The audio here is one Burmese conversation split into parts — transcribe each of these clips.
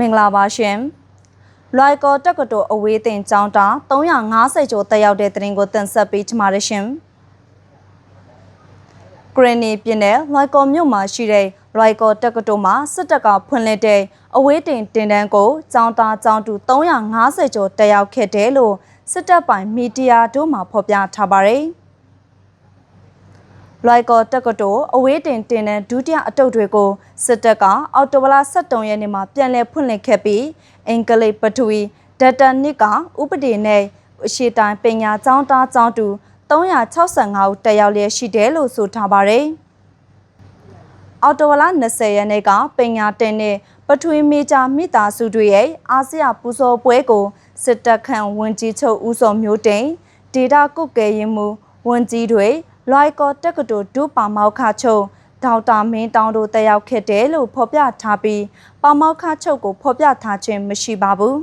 မင်္ဂလာပါရှင်လွိုင်ကော်တက္ကသိုလ်အဝေးတင်ကျောင်းသား350ကျော်တက်ရောက်တဲ့တင်ကိုတင်ဆက်ပေးချမှာရရှင်ဂရနီပြည်နယ်လွိုင်ကော်မြို့မှာရှိတဲ့လွိုင်ကော်တက္ကသိုလ်မှာစစ်တပ်ကဖွင့်လှစ်တဲ့အဝေးတင်တင်တန်းကိုကျောင်းသားကျောင်းသူ350ကျော်တက်ရောက်ခဲ့တယ်လို့စစ်တပ်ပိုင်မီဒီယာတို့မှဖော်ပြထားပါတယ် လွိုင်ကော်တက္ကသိုလ်အဝေးတင်တင်တဲ့ဒုတိယအတုပ်တွေကိုစစ်တပ်ကအော်တိုဘလာ73ရက်နေ့မှာပြန်လည်ဖွင့်လှစ်ခဲ့ပြီးအင်္ဂလိပ်ပထဝီဒက်တာနစ်ကဥပဒေနဲ့အရှိတိုင်းပညာကျောင်းသားကျောင်းသူ365ဦးတက်ရောက်လျက်ရှိတယ်လို့ဆိုထားပါတယ်။အော်တိုဘလာ20ရက်နေ့ကပညာတင်တဲ့ပထဝီမေဂျာမိသားစုတွေရဲ့အာဆီယပူဇော်ပွဲကိုစစ်တပ်ခန့်ဝန်ကြီးချုပ်ဦးစောမျိုးတိန်ဒေတာကုတ်ကဲရင်မှုဝန်ကြီးတွေ လွိုက်ကော်တက္ကသိုလ်ဒုပါမောက်ခချုပ်ဒေါက်တာမင်းတောင်တို့တက်ရောက်ခဲ့တယ်လို့ဖော်ပြထားပြီးပါမောက်ခချုပ်ကိုဖော်ပြထားခြင်းမရှိပါဘူး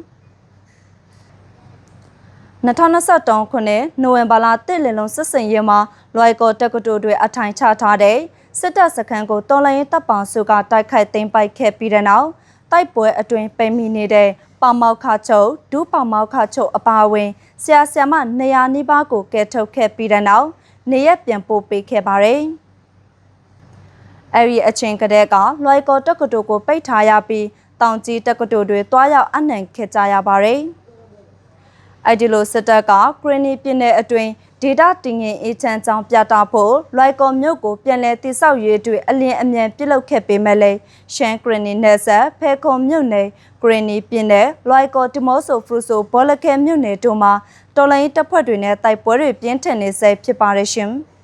2023ခုနှစ်နိုဝင်ဘာလ1လလုံးစစ်စင်ရဲမှာလွိုက်ကော်တက္ကသိုလ်တွေအထိုင်ချထားတဲ့စစ်တပ်စခန်းကိုတော်လိုင်းတပ်ပေါင်းစုကတိုက်ခိုက်သိမ်းပိုက်ခဲ့ပြီးတဲ့နောက်တိုက်ပွဲအတွင်းပိတ်မိနေတဲ့ပါမောက်ခချုပ်ဒုပါမောက်ခချုပ်အပါအဝင်ဆရာဆရာမ200နီးပါးကိုကယ်ထုတ်ခဲ့ပြီးတဲ့နောက် နေရက်ပြန်ပို့ပေးခဲ့ပါတယ်။အဲဒီအချိန်ကတည်းကလွိုက်ကော်တက္ကသိုလ်ကိုပိတ်ထားရပြီးတောင်ကြီးတက္ကသိုလ်တွေတွားရောက်အနှံခဲ့ကြရပါတယ်။အဲဒီလိုစစ်တပ်ကဂရနီပြည်နယ်အတွင်း ဒေတာတင်ငင်အေချမ်းကြောင်းပြတာဖို့လွိုက်ကော်မြို့ကိုပြန်လည်တိစောက်ရေးတွေအလင်းအမြန်ပြုလုပ်ခဲ့ပေမဲ့လည်းရှမ်းဂရနီနယ်ဆက်ဖဲခုံမြို့နယ်ဂရနီပြည်နယ်လွိုက်ကော်ဒီမော့ဆိုဖရူဆိုဘောလခဲမြို့နယ်တို့မှာတော်လိုင်းတပ်ဖွဲ့တွေနဲ့တိုက်ပွဲတွေပြင်းထန်နေဆဲဖြစ်ပါရရှင်။